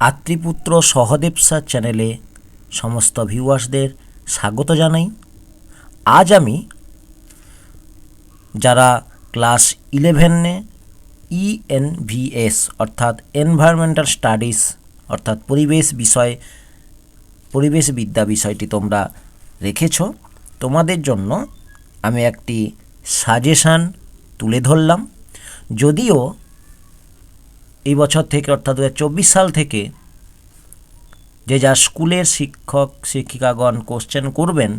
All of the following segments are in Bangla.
আত্রিপুত্র সহদেব স্যার চ্যানেলে সমস্ত ভিউয়ার্সদের স্বাগত জানাই। আজ আমি যারা ক্লাস ইলেভেনে ইএনভিএস অর্থাৎ এনভায়রনমেন্টাল স্টাডিজ অর্থাৎ পরিবেশ বিষয়, পরিবেশ বিদ্যা বিষয়টি তোমরা রেখেছ, তোমাদের জন্য আমি একটি সাজেশান তুলে ধরলাম। যদিও এই বছর থেকে, অর্থাৎ দু সাল থেকে যে যা স্কুলের শিক্ষক, শিক্ষিকাগণ কোশ্চেন করবেন,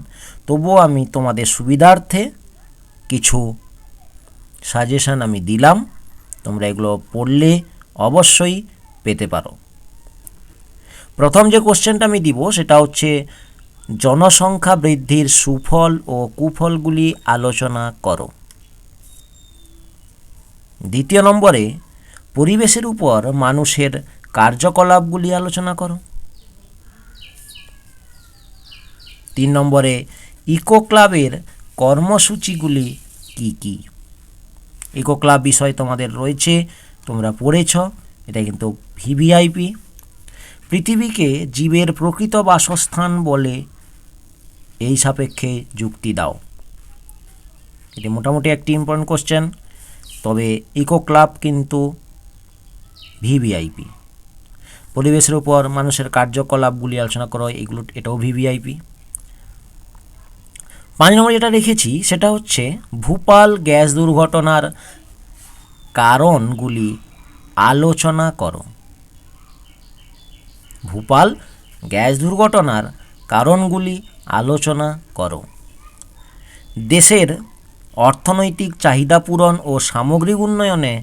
তবুও আমি তোমাদের সুবিধার্থে কিছু সাজেশান আমি দিলাম। তোমরা এগুলো পড়লে অবশ্যই পেতে পারো। প্রথম যে কোশ্চেনটা আমি দিব, সেটা হচ্ছে জনসংখ্যা বৃদ্ধির সুফল ও কুফলগুলি আলোচনা করো। দ্বিতীয় নম্বরে পরিবেশের উপর মানুষের কার্যকলাপগুলি আলোচনা করো। তিন নম্বরে ইকো ক্লাবের কর্মসূচিগুলি কি কি? ইকো ক্লাব বিষয় তোমাদের রয়েছে, তোমরা পড়েছ, এটা কিন্তু ভিভিআইপি পৃথিবীকে জীবের প্রকৃত বাসস্থান বলে এই সাপেক্ষে যুক্তি দাও। এটি মোটামুটি একটি ইম্পর্টেন্ট কোশ্চেন তবে ইকো ক্লাব কিন্তু ভিভিআইপি পরিবেশের উপর মানুষের কার্যকলাপগুলি আলোচনা করো, এগুলো, এটাও ভিভিআইপি পাঁচ নম্বর যেটা রেখেছি, সেটা হচ্ছে ভূপাল গ্যাস দুর্ঘটনার কারণগুলি আলোচনা করো। ভূপাল গ্যাস দুর্ঘটনার কারণগুলি আলোচনা করো। দেশের অর্থনৈতিক চাহিদা পূরণ ও সামগ্রিক উন্নয়নে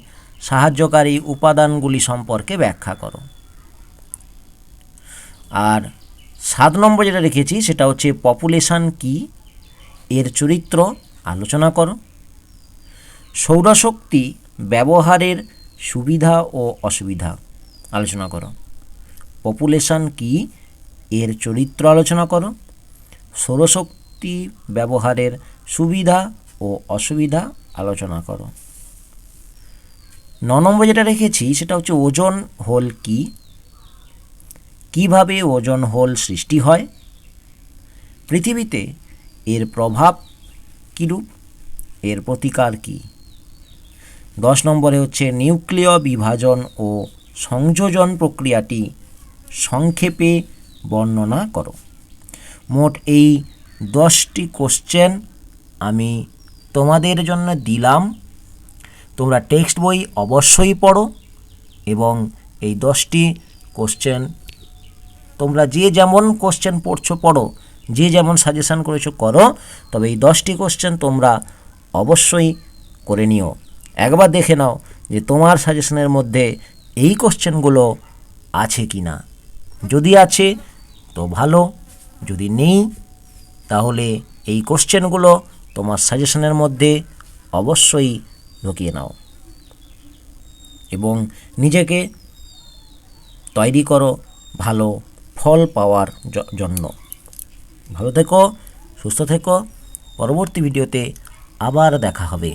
সাহায্যকারী উপাদানগুলি সম্পর্কে ব্যাখ্যা করো। আর সাত নম্বর যেটা রেখেছি, সেটা হচ্ছে পপুলেশান কি, এর চরিত্র, আলোচনা করো। সৌরশক্তি ব্যবহারের সুবিধা ও অসুবিধা, আলোচনা করো। পপুলেশান কি, এর চরিত্র আলোচনা করো। সৌরশক্তি ব্যবহারের সুবিধা ও অসুবিধা, আলোচনা করো। ন নম্বর যেটা রেখেছি সেটা হচ্ছে ওজন হোল কি? কীভাবে ওজন হোল সৃষ্টি হয়? পৃথিবীতে এর প্রভাব কীরূপ? এর প্রতিকার কী? দশ নম্বরে হচ্ছে নিউক্লিয় বিভাজন ও সংযোজন প্রক্রিয়াটি সংক্ষেপে বর্ণনা করো। মোট এই দশটি কোশ্চেন আমি তোমাদের জন্য দিলাম। তোমরা টেক্সট বই অবশ্যই পড়ো এবং এই দশটি কোশ্চেন তোমরা যে যেমন কোশ্চেন পড়ছো, পড়ো। যে যেমন সাজেশান করেছ, করো। তবে এই দশটি কোশ্চেন তোমরা অবশ্যই করে নিও। একবার দেখে নাও যে তোমার সাজেশনের মধ্যে এই কোশ্চেনগুলো আছে কি না যদি আছে, তো ভালো। যদি নেই, তাহলে এই কোশ্চেনগুলো তোমার সাজেশনের মধ্যে অবশ্যই ঢুকিয়ে নাও। এবং নিজেকে তৈরি করো ভালো ফল পাওয়ার জন্য। ভালো থেকো, সুস্থ থেকো। পরবর্তী ভিডিওতে আবার দেখা হবে।